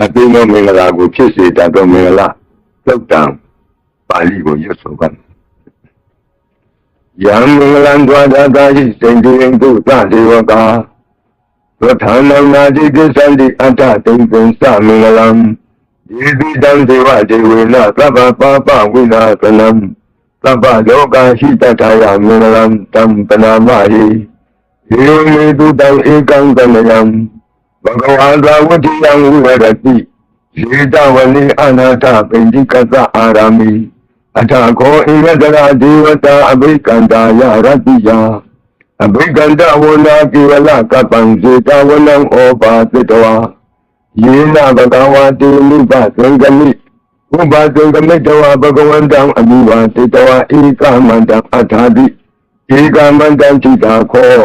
အပိနောမင်္ဂလာကိုဖြစ်စေတတ်သောမင်္ဂလာသုတ်တံပါဠိကိုရွတ်ဆိုပါယံမင်္ဂလံဒွါဒတာဟိစိန်တိရင်တုသဒေဝကာသောထာနနာတိကိသန္တိအတ္တတိံပင်သမင်္ဂလံယေတိတံဒေဝဒေဝေနသဗ္ဗပါပဝိနာသနံသဗ္ဗလောကရှိတထာယမင်္ဂလံတံပနာမဟိယေမေတုတံဧကံတနယံ ဘဂဝါသာဝတိယံဝိရတိယေတဝလိအနာထပိန္တိကသအာရမိအထာခောဣရတရာဒေဝတာအဘိကန္တာယရတိယအဘိကန္တဝနာကေဝလကပံဇေတဝနံဩပါသတဝါယေနဘဂဝါတေနုပသံဂမိဥပသံဂမိတဝါဘဂဝန္တံအမိဝါတေတဝါဧကမန္တံအထာတိဧကမန္တံတိတာခော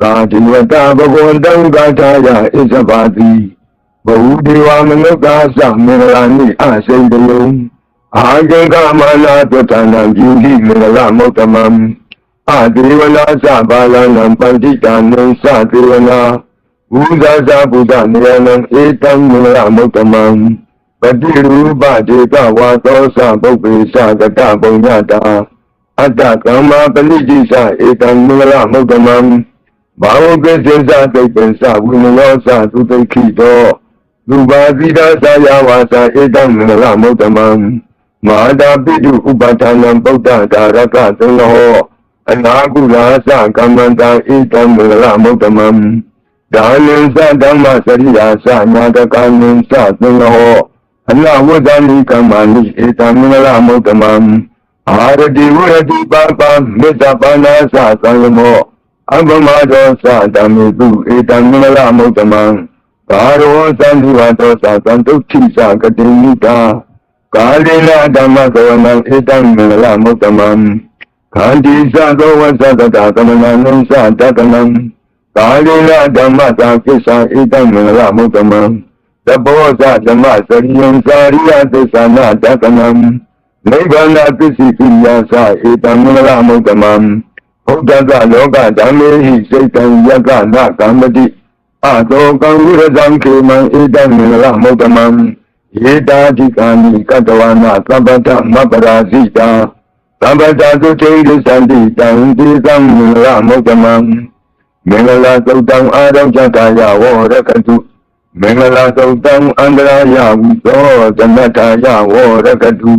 သာတိဝတဘဂဝန္တံဂါထာယဣဇဘာတိဘဝဒေဝမနုဿာသမင်္ဂလာနိအစိန်တလုံးအာဂံကမနာတတနာပြုလိမင်္ဂလာမုတ္တမံအဒေဝနာသဘာလနံပန္တိတာနံသဒေဝနာဘုဇာဇာဘုဒ္ဓနေယနံဧတံမင်္ဂလာမုတ္တမံပတိရူပဒေကဝါသောသပုပ္ပေသကတပုံညတာအတ္တကမ္မပလိတိသဧတံမင်္ဂလာမုတ္တမံ ဘာဝကေစေသသိပ္ပံသဝိနယောသသုတိခိတောလူပါတိတာသာယဝါစာဧတံမင်္ဂလာမုတ္တမံမဟာတာပိတုဥပဌာနံပုဒ္ဒဒါရကသင်္ဟောအနာကုလာသကမ္မန္တဧတံမင်္ဂလာမုတ္တမံဒါနံသဓမ္မစရိယာသညာတကံသင်္ဟောအနဝဒ္ဒနိကမ္မာနိဧတံမင်္ဂလာမုတ္တမံအာရတိဝရတိပါပမေတ္တပါဏာသသံဃမော အဘမဒောသဓမ္မေတုဧတံမင်္ဂလာမုတ္တမံကာရောသံဃဝတောသသံတုဋ္ဌိသကတိနိတာကာလေနဓမ္မကဝနံဧတံမင်္ဂလမုတ္တမံခန္တီသသောဝသတတာသမဏနံသတတနံကာလေနဓမ္မသာကိစ္ဆာဧတံမင်္ဂလမုတ္တမံသဘောဇဓမ္မစရိယံသာရိယသစ္ဆနာတတနံနိဗ္ဗာန်သစ္စိပိယသဧတံမင်္ဂလမုတ္တမံ ဘုဒ္ဓကလောကဓမ္မေဟိစိတ်တံယကနာကမ္မတိအသောကံဝိရဇံခေမံဧတံမင်္ဂလမုတ္တမံယေတာတိကာနိကတဝနာသဗ္ဗတမပရာဇိတာသဗ္ဗတသုတိဒိသန္တိတံတိသံမင်္ဂလမုတ္တမံမင်္ဂလာသုတ်တံအာရောဇတာယဝရကတုမင်္ဂလာသုတ်တံအန္တရာယဝိသောသမတ္ထာယဝရကတု